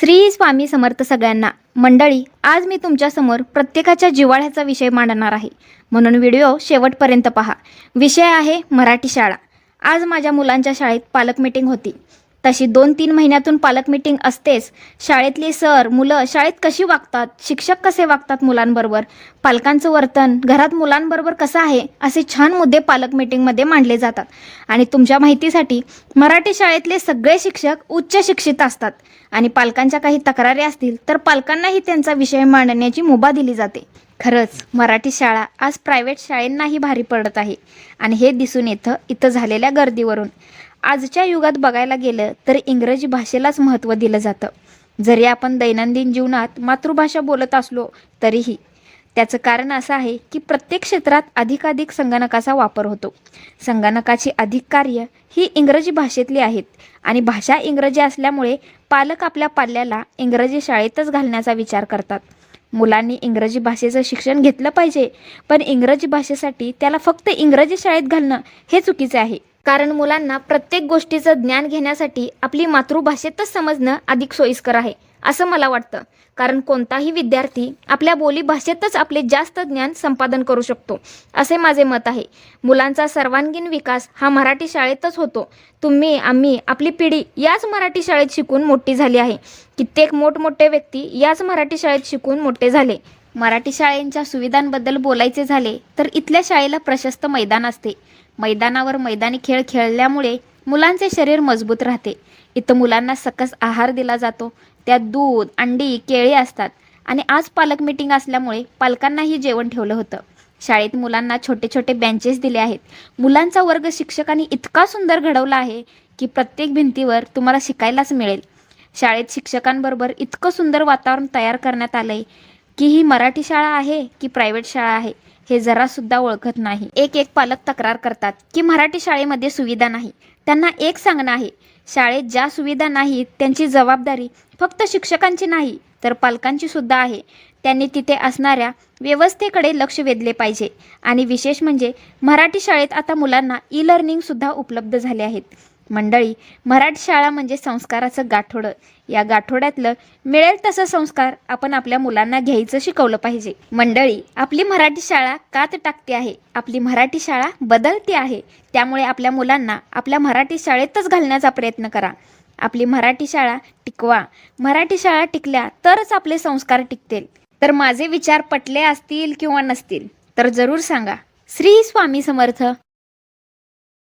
श्री स्वामी समर्थ सगळ्यांना मंडळी आज मी तुमच्यासमोर प्रत्येकाच्या जिव्हाळ्याचा विषय मांडणार आहे. म्हणून व्हिडिओ शेवटपर्यंत पहा. विषय आहे मराठी शाळा. आज माझ्या मुलांच्या शाळेत पालक मीटिंग होती. तशी दोन तीन महिन्यातून पालक मीटिंग असतेच. शाळेतली सर मुलं शाळेत कशी वागतात? शिक्षक कसे वागतात मुलांबरोबर? पालकांचं वर्तन घरात मुलांबरोबर कसं आहे? असे छान मुद्दे पालक मीटिंगमध्ये मांडले जातात. आणि तुमच्या माहितीसाठी मराठी शाळेतले सगळे शिक्षक उच्च शिक्षित असतात. आणि पालकांच्या काही तक्रारी असतील तर पालकांनाही त्यांचा विषय मांडण्याची मुभा दिली जाते. खरंच मराठी शाळा आज प्रायव्हेट शाळेंनाही भारी पडत आहे. आणि हे दिसून येतं इथं झालेल्या गर्दीवरून. आजच्या युगात बघायला गेलं तर इंग्रजी भाषेलाच महत्त्व दिलं जातं. जरी आपण दैनंदिन जीवनात मातृभाषा बोलत असलो तरीही त्याचं कारण असं आहे की प्रत्येक क्षेत्रात अधिकाधिक संगणकाचा वापर होतो. संगणकाची अधिक कार्य ही इंग्रजी भाषेतली आहेत आणि भाषा इंग्रजी असल्यामुळे पालक आपल्या पाल्याला इंग्रजी शाळेतच घालण्याचा विचार करतात. मुलांनी इंग्रजी भाषेचं शिक्षण घेतलं पाहिजे पण इंग्रजी भाषेसाठी त्याला फक्त इंग्रजी शाळेत घालणं हे चुकीचे आहे. कारण मुलांना प्रत्येक गोष्टीचं ज्ञान घेण्यासाठी आपली मातृभाषेतच समजणं अधिक सोयीस्कर आहे असं मला वाटतं. कारण कोणताही विद्यार्थी आपल्या बोलीभाषेतच आपले जास्त ज्ञान संपादन करू शकतो असे माझे मत आहे. मुलांचा सर्वांगीण विकास हा मराठी शाळेतच होतो. तुम्ही आम्ही आपली पिढी याच मराठी शाळेत शिकून मोठी झाली आहे. कित्येक मोठमोठे व्यक्ती याच मराठी शाळेत शिकून मोठे झाले. मराठी शाळेंच्या सुविधांबद्दल बोलायचे झाले तर इथल्या शाळेला प्रशस्त मैदान असते. मैदानावर मैदानी खेळ खेळल्यामुळे मुलांचे शरीर मजबूत राहते. इथं मुलांना सकस आहार दिला जातो. त्यात दूध अंडी केळी असतात. आणि आज पालक मीटिंग असल्यामुळे पालकांनाही जेवण ठेवलं होतं. शाळेत मुलांना छोटे छोटे बेंचेस दिले आहेत. मुलांचा वर्ग शिक्षकांनी इतका सुंदर घडवला आहे की प्रत्येक भिंतीवर तुम्हाला शिकायलाच मिळेल. शाळेत शिक्षकांबरोबर इतकं सुंदर वातावरण तयार करण्यात आलं आहे की ही मराठी शाळा आहे की प्रायव्हेट शाळा आहे हे जरासुद्धा ओळखत नाही. एक एक पालक तक्रार करतात की मराठी शाळेमध्ये सुविधा नाही. त्यांना एक सांगणं आहे शाळेत ज्या सुविधा नाहीत त्यांची जबाबदारी फक्त शिक्षकांची नाही तर पालकांची सुद्धा आहे. त्यांनी तिथे असणाऱ्या व्यवस्थेकडे लक्ष वेधले पाहिजे. आणि विशेष म्हणजे मराठी शाळेत आता मुलांना ई लर्निंगसुद्धा उपलब्ध झाले आहेत. मंडळी मराठी शाळा म्हणजे संस्काराचं गाठोडं. या गाठोड्यातलं मिळेल तसं संस्कार आपण आपल्या मुलांना घ्यायचं शिकवलं पाहिजे. मंडळी आपली मराठी शाळा कात टाकते आहे. आपली मराठी शाळा बदलते आहे. त्यामुळे आपल्या मुलांना आपल्या मराठी शाळेतच घालण्याचा प्रयत्न करा. आपली मराठी शाळा टिकवा. मराठी शाळा टिकल्या तरच आपले संस्कार टिकतील. तर माझे विचार पटले असतील किंवा नसतील तर जरूर सांगा. श्री स्वामी समर्थ.